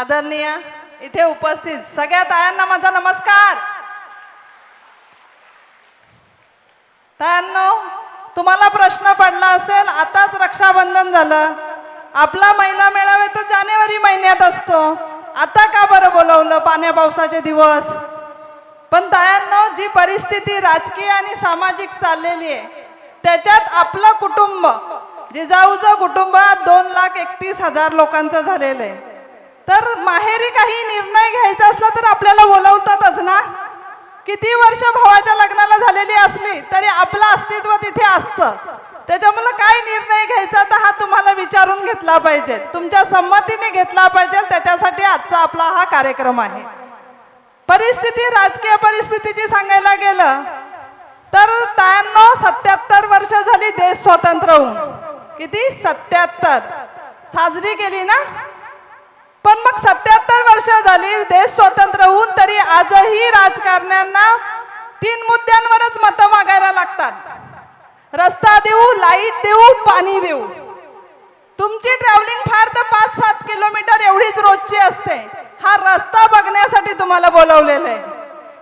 आदरणीय इथे उपस्थित सगळ्या तायांना माझा नमस्कार. तायांनो तुम्हाला प्रश्न पडला असेल आताच रक्षाबंधन झालं. आपला महिला मेळावे तो जानेवारी महिन्यात असतो. आता का बरं बोलवलं पाण्या पावसाचे दिवस? पण तायांनो जी परिस्थिती राजकीय आणि सामाजिक चाललेली आहे त्याच्यात आपलं कुटुंब जिजाऊचं कुटुंबात दोन लाख एकतीस हजार लोकांचं झालेलं आहे. तर माहेरी काही निर्णय घ्यायचा असला तर आपल्याला बोलवतातच ना? किती वर्ष भावाच्या लग्नाला झालेली असली तरी आपलं अस्तित्व तिथे असतं. त्याच्यामुळे काय निर्णय घ्यायचा तर हा तुम्हाला विचारून घेतला पाहिजे. तुमच्या संमतीने घेतला पाहिजे. त्याच्यासाठी आजचा आपला हा कार्यक्रम आहे. परिस्थिती राजकीय परिस्थितीची सांगायला गेलं तर त्र्याण्णव सत्याहत्तर वर्ष झाली देश स्वतंत्र होऊन. किती? सत्याहत्तर साजरी केली ना? पण मग सत्याहत्तर वर्ष झाली देश स्वतंत्र होऊन तरी आजही राजकारण्यांना तीन मुद्द्यांवरच मतं मागायला लागतात. रस्ता देऊ लाइट देऊ पाणी देऊ. तुमची ट्रॅव्हलिंग फार तर पाच सात किलोमीटर एवढीच रोजची असते. हा रस्ता बघण्यासाठी तुम्हाला बोलवलेलं आहे.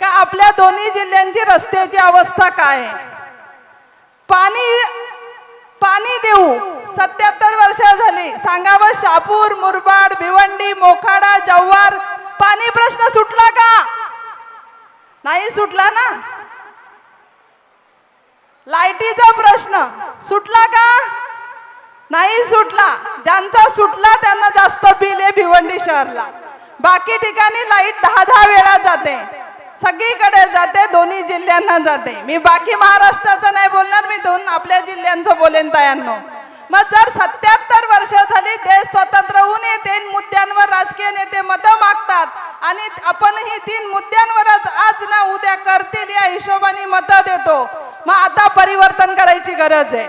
का आपल्या दोन्ही जिल्ह्यांची रस्त्याची अवस्था काय आहे? पाणी पाणी देऊ सत्या वर्ष झाली. सांगावं शापूर मुरबाड भिवंडी मोखाडा जव्हार. पाणी प्रश्न सुटला का? नाही सुटला ना? लाईटीचा प्रश्न. सुटला का? नाही सुटला. ज्यांचा सुटला त्यांना जास्त बिल आहे भिवंडी शहरला. बाकी ठिकाणी लाइट दहा दहा वेळा जाते. सगळीकडे जाते दोन्ही जिल्ह्यांना जाते. मी बाकी महाराष्ट्राचं नाही बोलणार मी दोन आपल्या जिल्ह्यांचं बोलेन तायांनो. मग जर सत्याहत्तर वर्ष झाली देश स्वतंत्र होऊन येते तीन मुद्द्यांवर राजकीय नेते मतं मागतात आणि आपण ही तीन मुद्द्यांवरच आज ना उद्या करतील या हिशोबाने मतं देतो. मग आता परिवर्तन करायची गरज आहे.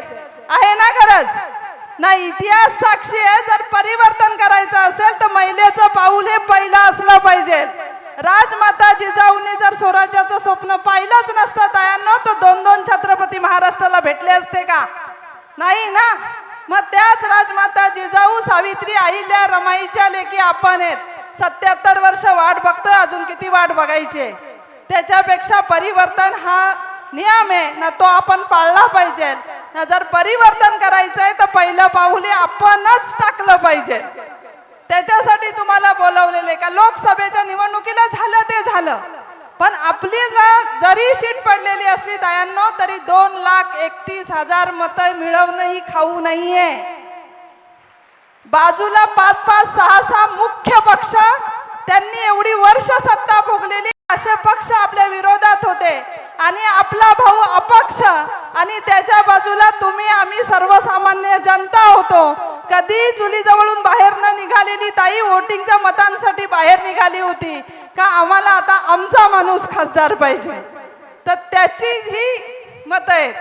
आहे ना गरज? नाही इतिहास साक्षी आहे जर परिवर्तन करायचं असेल तर महिलेचं पाऊल हे पहिलं असलं पाहिजे. राजमाता जिजाऊने जर स्वराज्याचं स्वप्न पाहिलंच नसतं तायांनो तर दोन दोन छत्रपती महाराष्ट्राला भेटले असते का? नाही ना? मग त्याच राजमाता जिजाऊ सावित्री आईल्या रमाईच्या लेखी आपण आहेत. सत्याहत्तर वर्ष वाट बघतोय अजून किती वाट बघायची आहे. त्याच्यापेक्षा परिवर्तन हा नियम आहे. ना तो आपण पाळला पाहिजे. ना जर परिवर्तन करायचं आहे तर पहिलं पाहुले आपणच टाकलं पाहिजे. त्याच्यासाठी तुम्हाला बोलवलेले का? लोकसभेच्या निवडणुकीला झालं ते झालं. पण आपली जरी शीट पडलेली असली तायांनो तरी दोन लाख एकतीस हजार मतं मिळवणं ही खाऊ नाहीये. बाजूला पाच पाच सहा सहा मुख्य पक्ष त्यांनी एवढी वर्ष सत्ता भोगलेली असे पक्ष आपल्या विरोधात होते. आणि आपला भाऊ अपक्ष आणि त्याच्या बाजूला तुम्ही आम्ही सर्वसामान्य जनता होतो. कधी चुलीजवळून बाहेर न निघालेली ताई वोटिंगच्या मतांसाठी बाहेर निघाली होती. का आम्हाला आता आमचा माणूस खासदार पाहिजे? तर त्याची ही मत आहेत.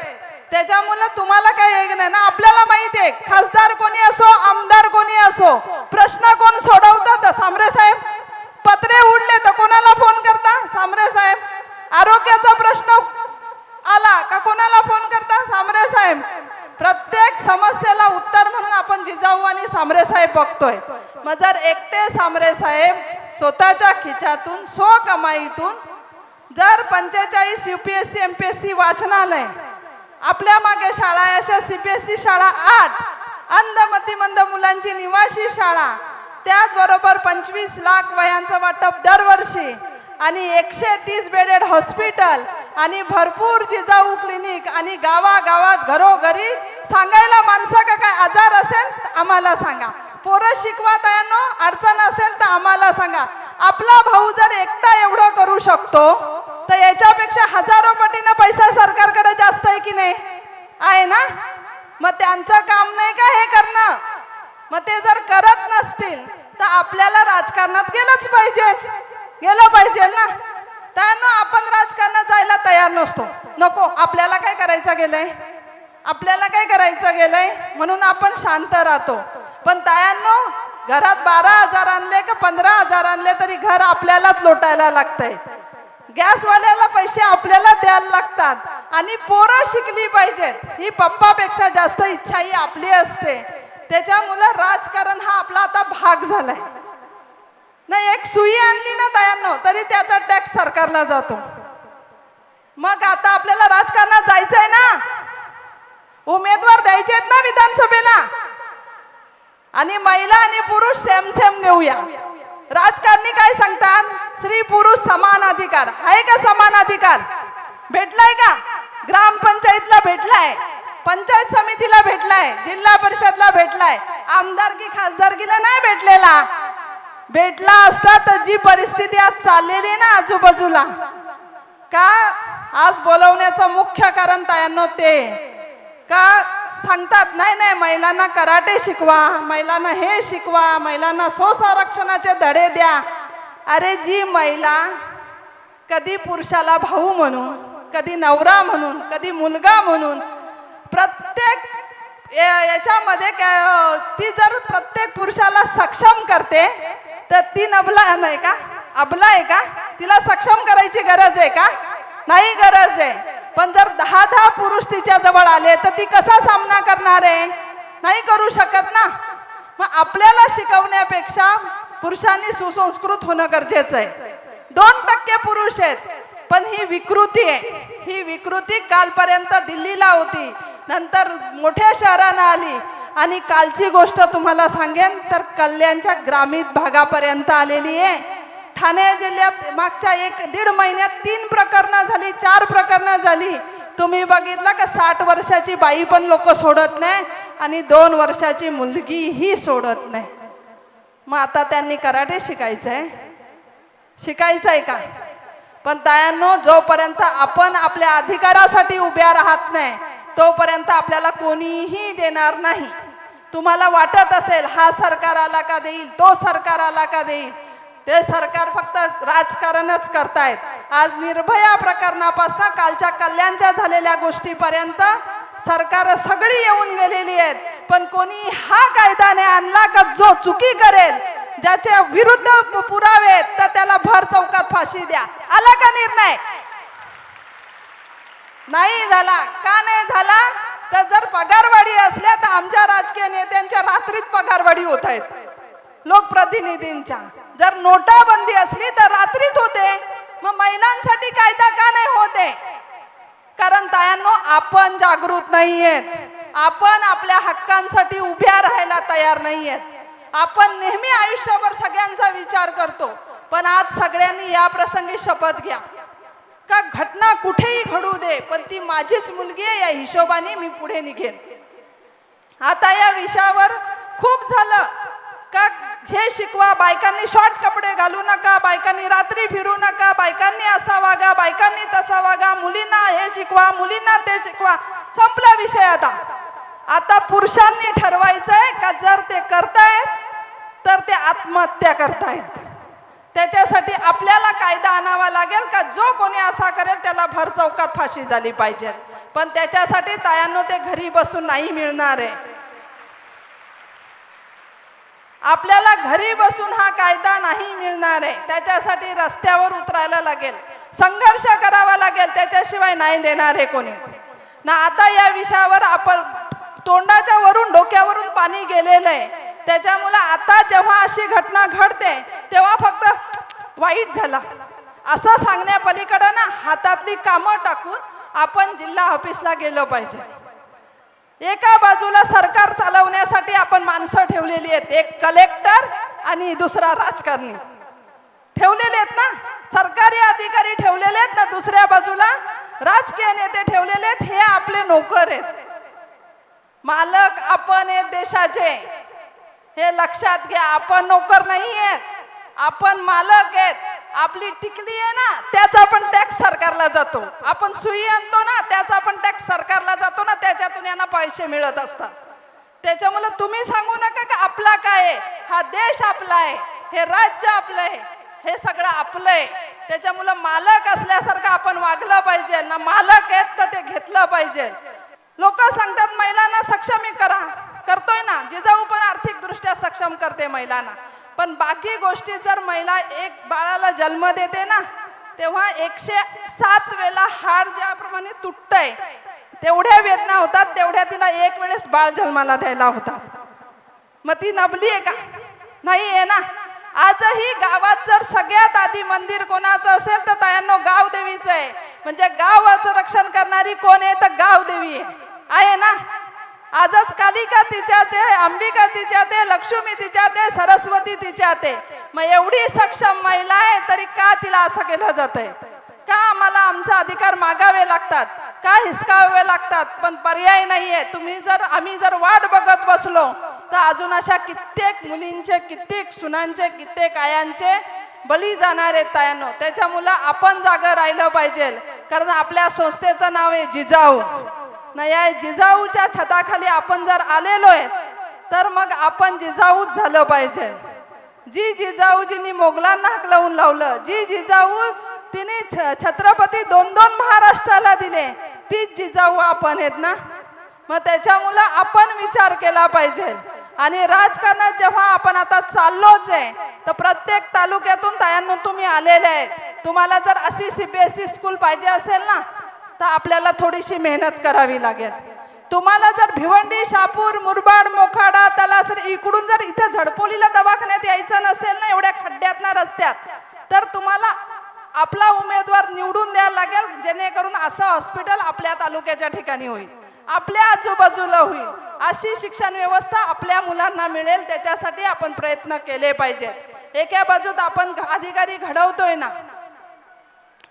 त्याच्यामुळे तुम्हाला काही एक नाही ना आपल्याला माहिती आहे खासदार कोणी असो आमदार कोणी असो प्रश्न कोण सोडवतात सामरे साहेब. पत्रे उडले तर कोणाला फोन करता? सामरे साहेब. आरोग्याचा प्रश्न आला का कोणाला फोन करता? सामरे साहेब. प्रत्येक समस्येला उत्तर म्हणून आपण जिजाऊ आणि सामरे साहेब बघतोय. मग जर एकटे सामरे साहेब स्वतःच्या खिच्यातून स्व कमाईतून जर पंचेचाळीस U P S C M P S C वाचनालय आपल्या मागे शाळा अशा सी पी एस सी शाळा आठ अंध मतिमंद मुलांची निवासी शाळा त्याचबरोबर पंचवीस लाख वयांचं वाटप दरवर्षी आणि एकशे तीस बेडेड हॉस्पिटल आणि भरपूर जिजाऊ क्लिनिक आणि गावागावात घरोघरी सांगायला माणसा का काय आजार असेल तर आम्हाला सांगा. पोरं शिकवा तयानो अडचण असेल तर आम्हाला सांगा. आपला भाऊ जर एकटा एवढं करू शकतो तर याच्यापेक्षा हजारो पटीनं पैसा सरकारकडे जास्त आहे की नाही? आहे ना? मग त्यांचं काम नाही का हे करणं? मग ते जर करत नसतील तर आपल्याला राजकारणात गेलंच पाहिजे. गेलं पाहिजे ना? त्यानं आपण राजकारणात जायला तयार नसतो. नको आपल्याला काय करायचं गेलंय? आपल्याला काय करायचं गेलंय? म्हणून आपण शांत राहतो. पण तायांनो घरात बारा हजार आणले का पंधरा हजार आणले तरी घर आपल्यालाच लोटायला लागतंय. गॅसवाल्याला पैसे आपल्याला द्यायला लागतात. आणि पोरं शिकली पाहिजेत. ही पप्पापेक्षा जास्त इच्छा ही आपली असते. त्याच्यामुळं राजकारण हा आपला आता भाग झालाय. नाही एक सुई आणली ना तयांनो तरी त्याचा टॅक्स सरकारला जातो. मग आता आपल्याला राजकारणात जायचंय ना? उमेदवार द्यायचे आहेत ना विधानसभेला? आणि महिला आणि पुरुष सेम सेम देऊया. राजकारणी काय सांगतात? स्त्री पुरुष समान अधिकार. आहे का समान अधिकार? भेटलाय का? ग्रामपंचायतला भेटलाय. पंचायत समितीला भेटलाय. जिल्हा परिषदला भेटलाय. आमदारकी खासदारकीला नाही भेटलेला. भेटला असता तर जी परिस्थिती आज चाललेली आहे ना आजूबाजूला का आज बोलवण्याचं मुख्य कारण तायांनो ते का सांगतात नाही नाही महिलांना कराटे शिकवा महिलांना हे शिकवा महिलांना स्वसंरक्षणाचे धडे द्या. अरे जी महिला कधी पुरुषाला भाऊ म्हणून कधी नवरा म्हणून कधी मुलगा म्हणून प्रत्येक या- याच्यामध्ये काय ती जर प्रत्येक पुरुषाला सक्षम करते तर ती नबला नाही का? अबला आहे का? तिला सक्षम करायची गरज आहे का? नाही गरज आहे. पण जर दहा दहा पुरुष तिच्या जवळ आले तर ती कसा सामना करणार आहे? नाही करू शकत ना? मग आपल्याला शिकवण्यापेक्षा पुरुषांनी सुसंस्कृत होणं गरजेचं आहे. दोन टक्के पुरुष आहेत पण ही विकृती आहे. ही विकृती कालपर्यंत दिल्लीला होती. नंतर मोठ्या शहरांना आली. आणि कालची गोष्ट तुम्हाला सांगेन तर कल्याणच्या ग्रामीण भागापर्यंत आलेली आहे. ठाणे जिल्ह्यात मागच्या एक दीड महिन्यात तीन प्रकरणं झाली चार प्रकरणं झाली. तुम्ही बघितलं का साठ वर्षाची बाई पण लोक सोडत नाही आणि दोन वर्षाची मुलगीही सोडत नाही. मग आता त्यांनी कराटे शिकायचं आहे. शिकायचं आहे का? पण तायांनो जोपर्यंत आपण आपल्या अधिकारासाठी उभ्या राहत नाही तोपर्यंत आपल्याला कोणीही देणार नाही. तुम्हाला वाटत असेल हा सरकार आला का देईल तो सरकार आला का देईल? ते सरकार फक्त राजकारणच करतायत. आज निर्भया प्रकरणापासून कालच्या कल्याणच्या झालेल्या गोष्टीपर्यंत सरकार सगळी येऊन गेलेली आहेत. पण कोणी हा कायदा आणला का जो चुकी करेल ज्याच्या विरुद्ध पुरावे आहेत तर त्याला भर चौकात फाशी द्या. आला का निर्णय? नाही झाला. का नाही झाला? तर जर पगारवाढी असल्या तर आमच्या राजकीय नेत्यांच्या रात्रीत पगारवाढी होत आहेत. लोकप्रतिनिधींच्या. जर नोटाबंदी असली तर रात्रीत होते. मग महिलांसाठी कायदा का नाही होते? कारण तायांनो आपण जागृत नाहीयेत. आपण आपल्या हक्कांसाठी उभ्या राहायला तयार नाहीयेत. आपण नेहमी आयुष्यभर सगळ्यांचा विचार करतो. पण आज सगळ्यांनी या प्रसंगी शपथ घ्या. का घटना कुठेही घडू दे पण ती माझीच मुलगी आहे या हिशोबाने मी पुढे निघेन. आता या विषयावर खूप झालं. का हे शिकवा बायकांनी शॉर्ट कपडे घालू नका बायकांनी रात्री फिरू नका बायकांनी असा वागा बायकांनी तसा वागा मुलींना हे शिकवा मुलींना ते शिकवा. संपला विषय आता. आता पुरुषांनी ठरवायचंय का जर ते करतायत तर ते आत्महत्या करतायत. त्याच्यासाठी आपल्याला कायदा आणावा लागेल का? जो कोणी असा करेल त्याला भर चौकात फाशी झाली पाहिजे. पण त्याच्यासाठी तायांनो ते घरी बसून नाही मिळणार आहे. आपल्याला घरी बसून हा कायदा नाही मिळणार आहे. त्याच्यासाठी रस्त्यावर उतरायला लागेल. संघर्ष करावा लागेल. त्याच्याशिवाय नाही देणार आहे कोणीच. ना आता या विषयावर आपण तोंडाच्या वरून डोक्यावरून पाणी गेलेलं आहे. त्याच्यामुळे आता जेव्हा अशी घटना घडते तेव्हा फक्त वाईट झाला. असं सांगण्यापलीकडं ना हातातली कामं टाकून आपण जिल्हा ऑफिसला गेलो पाहिजे. एका बाजूला सरकार चालवण्यासाठी आपण माणसं ठेवलेली आहेत. एक कलेक्टर आणि दुसरा राजकारणी. ठेवलेले आहेत ना? सरकारी अधिकारी ठेवलेले आहेत ना? दुसऱ्या बाजूला राजकीय नेते ठेवलेले आहेत. हे आपले नोकर आहेत. मालक आपण आहेत देशाचे. हे लक्षात घ्या आपण नोकर नाही आहेत आपण मालक आहेत. आपली टिकली आहे ना त्याचा पण टॅक्स सरकारला जातो. आपण सुई आणतो ना त्याचा पण टॅक्स सरकारला जातो ना त्याच्यातून यांना पैसे मिळत असतात. त्याच्यामुळे तुम्ही सांगू नका का आपला काय आहे? हा देश आपला आहे. हे राज्य आपलं आहे. हे सगळं आपलं आहे. त्याच्यामुळं मालक असल्यासारखं आपण वागलं पाहिजे. ना मालक आहेत तर ते घेतलं पाहिजे. लोक सांगतात महिलांना सक्षमी करा. करतोय ना. जिजाऊ पण आर्थिक दृष्ट्या सक्षम करते महिलांना. पण बाकी गोष्टी जर महिला एक बाळाला जन्म देते ना तेव्हा एकशे सात वेळा हाड ज्याप्रमाणे तुटतंय तेवढ्या वेदना होतात तेवढ्या तिला एक वेळेस बाळ जन्माला द्यायला होतात. मग ती नबली आहे का? नाही आहे ना. आजही गावात जर सगळ्यात आधी मंदिर कोणाचं असेल तर तायांनो गाव देवीचं आहे. म्हणजे गावाचं रक्षण करणारी कोण आहे? तर गाव देवी आहे. आहे ना? आजच कालिका तिच्यात आहे अंबिका तिच्यात आहे लक्ष्मी तिच्यात आहे सरस्वती तिच्यात. आहे मग एवढी सक्षम महिला आहे तरी का तिला असं केलं जात आहे का आम्हाला आमचा अधिकार मागावे लागतात? का हिसकावे लागतात? पण पर्याय नाहीये. तुम्ही जर आम्ही जर वाट बघत बसलो तर अजून अशा कित्येक मुलींचे कित्येक सुनांचे कित्येक आयांचे बळी जाणार आहेत त्याच्यामुळं आपण जागं राहिलं पाहिजे. कारण आपल्या संस्थेचं नाव आहे जिजाऊ. ना या जिजाऊच्या छताखाली आपण जर आलेलो आहेत तर मग आपण जिजाऊच झालं पाहिजे. जी जिजाऊजींनी मोगलांना हकलवून लावलं जी जिजाऊ तिने छ- छत्रपती दोन दोन महाराष्ट्राला दिले तीच जिजाऊ आपण आहेत ना? मग त्याच्यामुळं आपण विचार केला पाहिजे. आणि राजकारणात जेव्हा आपण आता चाललोच आहे तर प्रत्येक तालुक्यातून तयांना तुम्ही आलेले आहेत. तुम्हाला जर अशी सीबीएसई स्कूल पाहिजे असेल ना तर आपल्याला थोडीशी मेहनत करावी लागेल. तुम्हाला जर भिवंडी शापूर मुरबाड मोखाडा तलासर इकडून जर इथं झडपोलीला दवाखान्यात यायचं नसेल ना एवढ्या खड्ड्यात ना रस्त्यात तर तुम्हाला आपला उमेदवार निवडून द्यायला लागेल जेणेकरून असं हॉस्पिटल आपल्या तालुक्याच्या ठिकाणी होईल. आपल्या आजूबाजूला होईल. अशी शिक्षण व्यवस्था आपल्या मुलांना मिळेल त्याच्यासाठी आपण प्रयत्न केले पाहिजेत. एका बाजूत आपण अधिकारी घडवतोय ना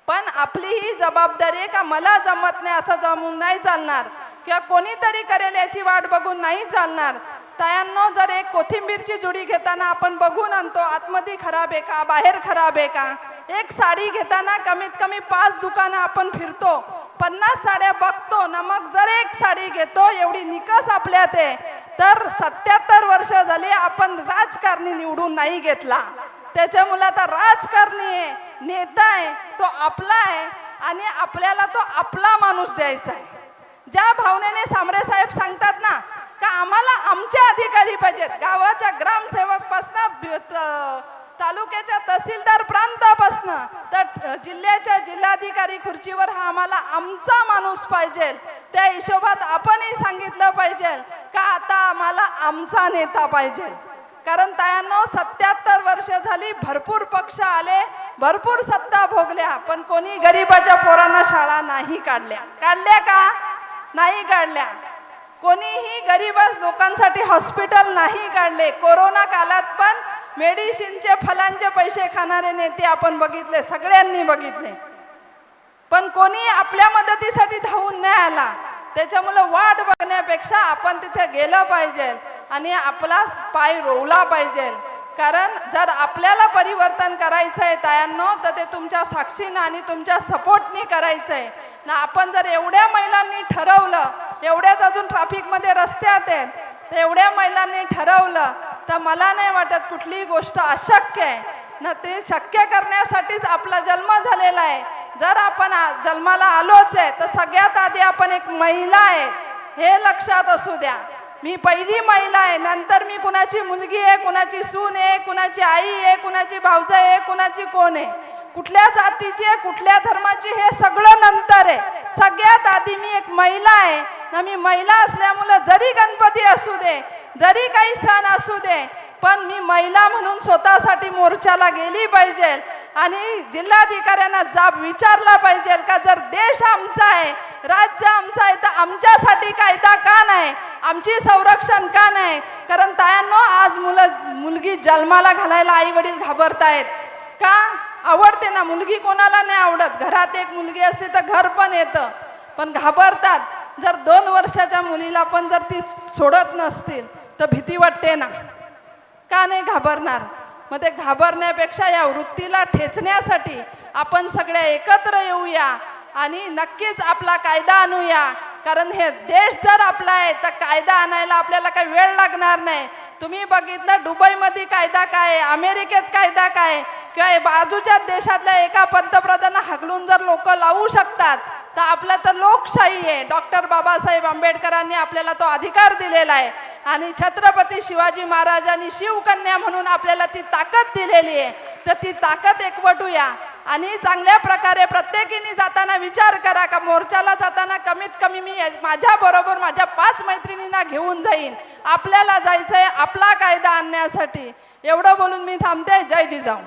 पण आपली ही जबाबदारी आहे का मला जमत नाही असं जमून नाही चालणार. किंवा कोणीतरी करेल याची वाट बघून नाही चालणार. तयांनो जर एक कोथिंबीरची जुडी घेताना आपण बघून आणतो आतमध्ये खराब आहे का बाहेर खराब आहे का? एक साडी घेताना कमीत कमी पाच दुकानं आपण फिरतो पन्नास साड्या बघतो ना मग जर एक साडी घेतो एवढी निकस आपल्यात आहे. तर सत्याहत्तर वर्ष झाली आपण राजकारणी निवडून नाही घेतला. त्याच्यामुळे आता राजकारणी आहे नेता आहे तो आपला आहे आणि आपल्याला तो आपला माणूस द्यायचा आहे. ज्या भावनेने सामरे साहेब सांगतात ना का आम्हाला आमचे अधिकारी पाहिजेत. गावाच्या ग्रामसेवकपासनं तालुक्याच्या तहसीलदार प्रांतापासनं तर जिल्ह्याच्या जिल्हाधिकारी खुर्चीवर हा आम्हाला आमचा माणूस पाहिजे. त्या हिशोबात आपणही सांगितलं पाहिजे का आता आम्हाला आमचा नेता पाहिजे. कारण तायांनो सत्याहत्तर वर्ष झाली भरपूर पक्ष आले भरपूर सत्ता भोगल्या पण कोणी गरीबाच्या पोरांना शाळा नाही काढल्या. काढल्या का? नाही काढल्या. कोणीही गरीब लोकांसाठी हॉस्पिटल नाही काढले. कोरोना काळात पण मेडिसिनचे फलांचे पैसे खाणारे नेते आपण बघितले सगळ्यांनी बघितले. पण कोणी आपल्या मदतीसाठी धावून नाही आला. त्याच्यामुळं वाट बघण्यापेक्षा आपण तिथे गेलं पाहिजे. आणि आपला पाय रोवला पाहिजे. कारण जर आपल्याला परिवर्तन करायचं आहे तायांनो तर ते तुमच्या साक्षीनं आणि तुमच्या सपोर्टनी करायचं आहे ना आपण जर एवढ्या महिलांनी ठरवलं एवढ्याच अजून ट्रॅफिकमध्ये रस्त्यात आहेत तर एवढ्या महिलांनी ठरवलं तर मला नाही वाटत कुठलीही गोष्ट अशक्य आहे. ना ते शक्य करण्यासाठीच आपला जन्म झालेला आहे. जर आपण जन्माला आलोच आहे तर सगळ्यात आधी आपण एक महिला आहे हे लक्षात असू द्या. मी पहिली महिला आहे. नंतर मी कुणाची मुलगी आहे कुणाची सून आहे कुणाची आई आहे कुणाची भावजाई आहे कुणाची कोण आहे. कुठल्या जातीची आहे कुठल्या धर्माची हे सगळं नंतर आहे. सगळ्यात आधी मी एक महिला आहे. ना मी महिला असल्यामुळं जरी गणपती असू दे जरी काही सण असू दे पण मी महिला म्हणून स्वतःसाठी मोर्चाला गेली पाहिजे. आणि जिल्हाधिकाऱ्यांना जाब विचारला पाहिजे का जर देश आमचा आहे राज्य आमचं आहे तर आमच्यासाठी कायदा का नाही? आमची संरक्षण का नाही? कारण तायांनो आज मुलं मुलगी जन्माला घालायला आई वडील घाबरतायत. का? आवडते ना. मुलगी कोणाला नाही आवडत. घरात एक मुलगी असली तर घर पण येतं. पण घाबरतात. जर दोन वर्षाच्या मुलीला पण जर ती सोडत नसतील तर भीती वाटते ना. का नाही घाबरणार? मग ते घाबरण्यापेक्षा या वृत्तीला ठेचण्यासाठी आपण सगळ्या एकत्र येऊया. आणि नक्कीच आपला कायदा आणूया. कारण हे देश जर आपला आहे तर कायदा आणायला आपल्याला काही वेळ लागणार नाही. तुम्ही बघितलं दुबईमध्ये कायदा काय आहे, अमेरिकेत कायदा काय किंवा बाजूच्या देशातल्या एका पंतप्रधानांना हगलून जर लोक लावू शकतात तर आपल्या तर लोकशाही आहे. डॉक्टर बाबासाहेब आंबेडकरांनी आपल्याला तो अधिकार दिलेला आहे. आणि छत्रपती शिवाजी महाराजांनी शिवकन्या म्हणून आपल्याला ती ताकद दिलेली आहे. तर ती ताकद एकवटूया. आणि चांगल्या प्रकारे प्रत्येकीने जाताना विचार करा का मोर्चाला जाताना कमीत कमी मी माझ्याबरोबर माझ्या पाच मैत्रिणींना घेऊन जाईन. आपल्याला जायचंय आपला कायदा आणण्यासाठी. एवढं बोलून मी थांबते. जय जिजाऊ.